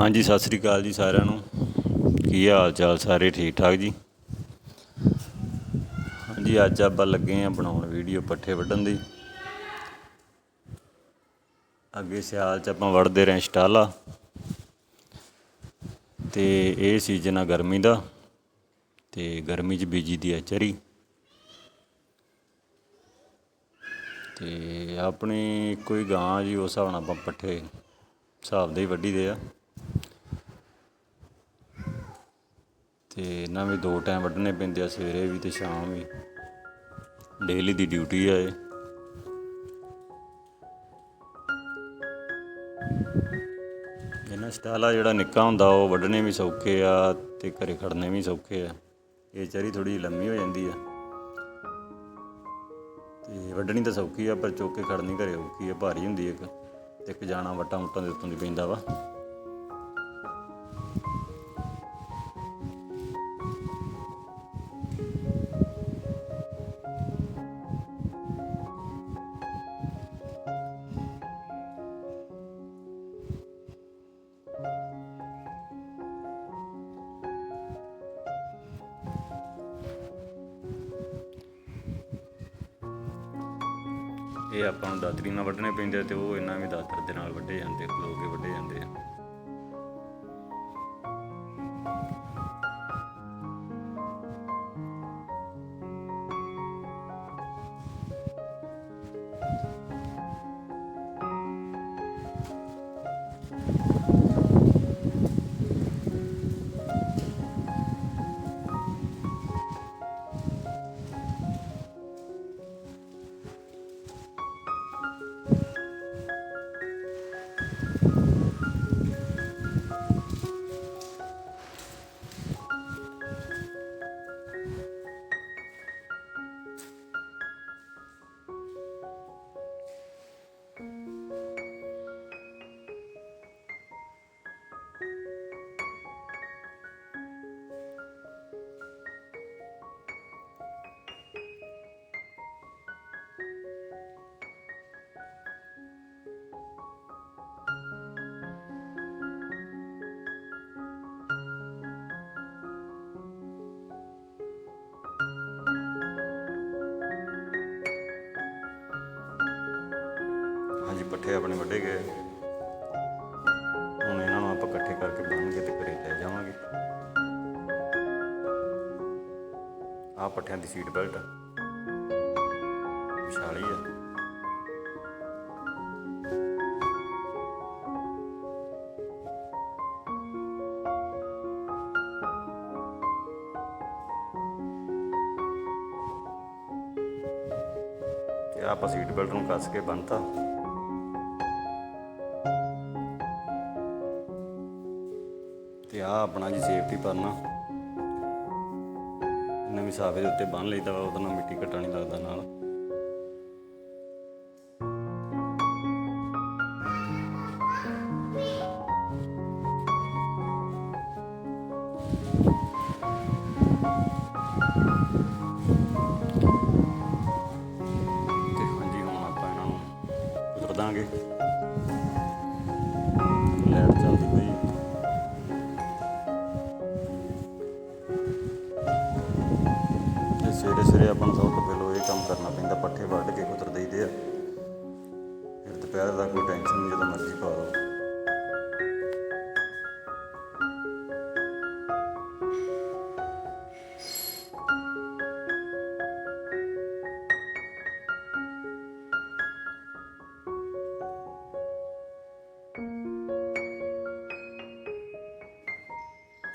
ਹਾਂਜੀ, ਸਤਿ ਸ੍ਰੀ ਅਕਾਲ ਜੀ ਸਾਰਿਆਂ ਨੂੰ। ਕੀ ਹਾਲ ਚਾਲ ਸਾਰੇ? ਠੀਕ ਠਾਕ ਜੀ? ਹਾਂਜੀ, ਅੱਜ ਆਪਾਂ ਲੱਗੇ ਆ ਬਣਾਉਣ ਵੀਡੀਓ ਪੱਠੇ ਵੱਢਣ ਦੀ। ਅੱਗੇ ਸਿਆਲ ਚ ਆਪਾਂ ਵੜਦੇ ਰਹੇ ਸਟਾਲਾ। ਤੇ ਇਹ ਸੀਜ਼ਨ ਆ ਗਰਮੀ ਦਾ। ਤੇ ਗਰਮੀ ਚ ਬੀਜੀ ਦੀ ਆ ਚਰੀ। ਤੇ ਆਪਣੇ ਕੋਈ ਗਾਂ ਜੀ, ਉਸ ਹਿਸਾਬ ਨਾਲ ਆਪਾਂ ਪੱਠੇ ਹਿਸਾਬ ਦੇ ਹੀ ਵੱਢੀ ਦੇ ਆ। ਤੇ ਇਹਨਾਂ ਵੀ ਦੋ ਟਾਈਮ ਵੱਢਣੇ ਪੈਂਦੇ ਆ, ਸਵੇਰੇ ਵੀ ਤੇ ਸ਼ਾਮ ਵੀ। ਡੇਲੀ ਦੀ ਡਿਊਟੀ ਆ ਇਹ। ਇਹਨਾਂ ਸਟਾਲਾ ਜਿਹੜਾ ਨਿੱਕਾ ਹੁੰਦਾ, ਉਹ ਵੱਢਣੇ ਵੀ ਸੌਖੇ ਆ ਤੇ ਘਰੇ ਖੜਨੇ ਵੀ ਸੌਖੇ ਆ। ਇਹ ਚਰੀ ਥੋੜੀ ਲੰਮੀ ਹੋ ਜਾਂਦੀ ਆ। ਤੇ ਵੱਢਣੀ ਤਾਂ ਸੌਖੀ ਆ, ਪਰ ਚੁੱਕ ਕੇ ਖੜਨੀ ਘਰੇ ਔਖੀ ਆ, ਭਾਰੀ ਹੁੰਦੀ ਇੱਕ। ਤੇ ਇੱਕ ਜਾਣਾ ਵਟਾਂ ਉਟਾਂ ਦੇ ਉੱਤੋਂ ਦੀ ਪੈਂਦਾ ਵਾ। ਇਹ ਆਪਾਂ ਨੂੰ ਦਾਤਰੀ ਨਾਲ ਵੱਢਣੇ ਪੈਂਦੇ ਆ ਤੇ ਉਹ ਇਹਨਾਂ ਵੀ ਦਾਤਰ ਦੇ ਨਾਲ ਵੱਢੇ ਜਾਂਦੇ ਖਲੋ ਕੇ ਵੱਢੇ ਜਾਂਦੇ ਆ। ਪੱਠੇ ਆਪਣੇ ਵੱਢੇ ਗਏ। ਹੁਣ ਇਹਨਾਂ ਨੂੰ ਆਪਾਂ ਇਕੱਠੇ ਕਰਕੇ ਬੰਨ ਕੇ ਤੇ ਘਰੇ ਲੈ ਜਾਵਾਂਗੇ। ਆਹ ਪੱਠਿਆਂ ਦੀ ਸੀਟ ਬੈਲਟ ਵਿਸ਼ਾਲੀ ਆ। ਤੇ ਆਪਾਂ ਸੀਟ ਬੈਲਟ ਨੂੰ ਕੱਸ ਕੇ ਬੰਨਤਾ। ਤੇ ਆ ਆਪਣਾ ਜੀ ਸੇਫਟੀ ਪਰਨਾ। ਨਵੀਂ ਸਾਫੇ ਦੇ ਉੱਤੇ ਬੰਨ ਲਈਦਾ ਵਾ ਉਹਦੇ ਨਾਲ ਮਿੱਟੀ ਘਟਾ ਨਹੀਂ ਲੱਗਦਾ ਨਾਲ। ਤੇ ਹਾਂਜੀ, ਹੁਣ ਆਪਾਂ ਇਹਨਾਂ ਨੂੰ ਉਤਰ ਦਾਂਗੇ ਤੇ ਸਵੇਰੇ ਸਵੇਰੇ ਆਪਾਂ ਨੂੰ ਸਭ ਤੋਂ ਪਹਿਲਾਂ ਇਹ ਕੰਮ ਕਰਨਾ ਪੈਂਦਾ, ਪੱਠੇ ਵੱਢ ਕੇ ਕੁਤਰ ਦਈਦੇ ਆ। ਫਿਰ ਦੁਪਹਿਰ ਦਾ ਕੋਈ ਟੈਨਸ਼ਨ ਨਹੀਂ ਜਦੋਂ ਮਰਜ਼ੀ ਪਾ ਲਓ।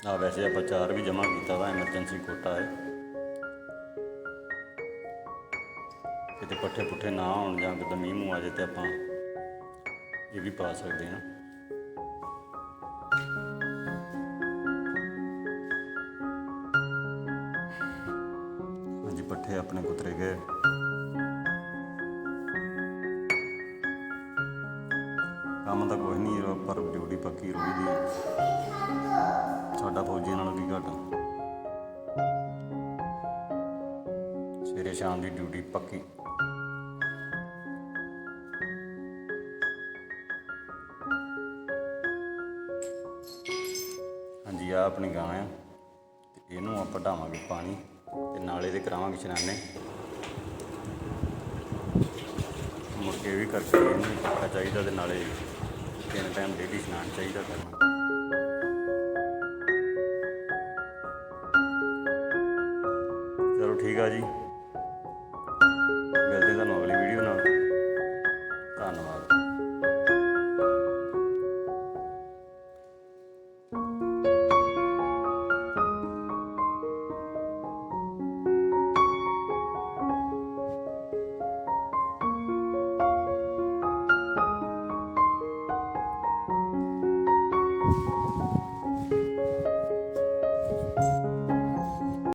ਆ ਵੈਸੇ ਆਪਾਂ ਚਾਰ ਵੀ ਜਮ੍ਹਾਂ ਕੀਤਾ ਵਾ ਐਮਰਜੈਂਸੀ ਕੋਟਾ ਹੈ। ਕਿਤੇ ਪੱਠੇ ਪੁੱਠੇ ਨਾ ਹੋਣ ਜਾਂ ਕਿਤੇ ਮੀਂਹ ਮੂੰਹ ਆ ਜਾਏ ਤੇ ਆਪਾਂ ਇਹ ਵੀ ਪਾ ਸਕਦੇ ਹਾਂ। ਹਾਂਜੀ, ਪੱਠੇ ਆਪਣੇ ਕੁਤਰੇ ਗਏ। ਕੰਮ ਤਾਂ ਕੁਝ ਨਹੀਂ ਪਰ ਡਿਊਟੀ ਪੱਕੀ ਰੋਈ ਦੀ ਹੈ। ਸਾਡਾ ਫੌਜੀ ਨਾਲੋਂ ਕੀ ਘੱਟ। ਸਵੇਰੇ ਸ਼ਾਮ ਦੀ ਡਿਊਟੀ ਪੱਕੀ। ਹਾਂਜੀ ਆ ਆਪਣੀ ਗਾਂ ਆ। ਤੇ ਇਹਨੂੰ ਆਪਾਂ ਢਾਵਾਂਗੇ ਪਾਣੀ ਤੇ ਨਾਲੇ ਦੇ ਕਰਾਵਾਂਗੇ ਇਸ਼ਨਾਨੇ ਮੁੜ ਕੇ ਵੀ ਕਰਕੇ ਇਹਨੂੰ ਪੱਕਾ ਚਾਹੀਦਾ ਤੇ ਨਾਲੇ ਤਿੰਨ ਟਾਈਮ ਡੇਲੀ ਇਸ਼ਨਾਨ ਚਾਹੀਦਾ ਕਰਨਾ ਚਲੋ ਠੀਕ ਆ ਜੀ।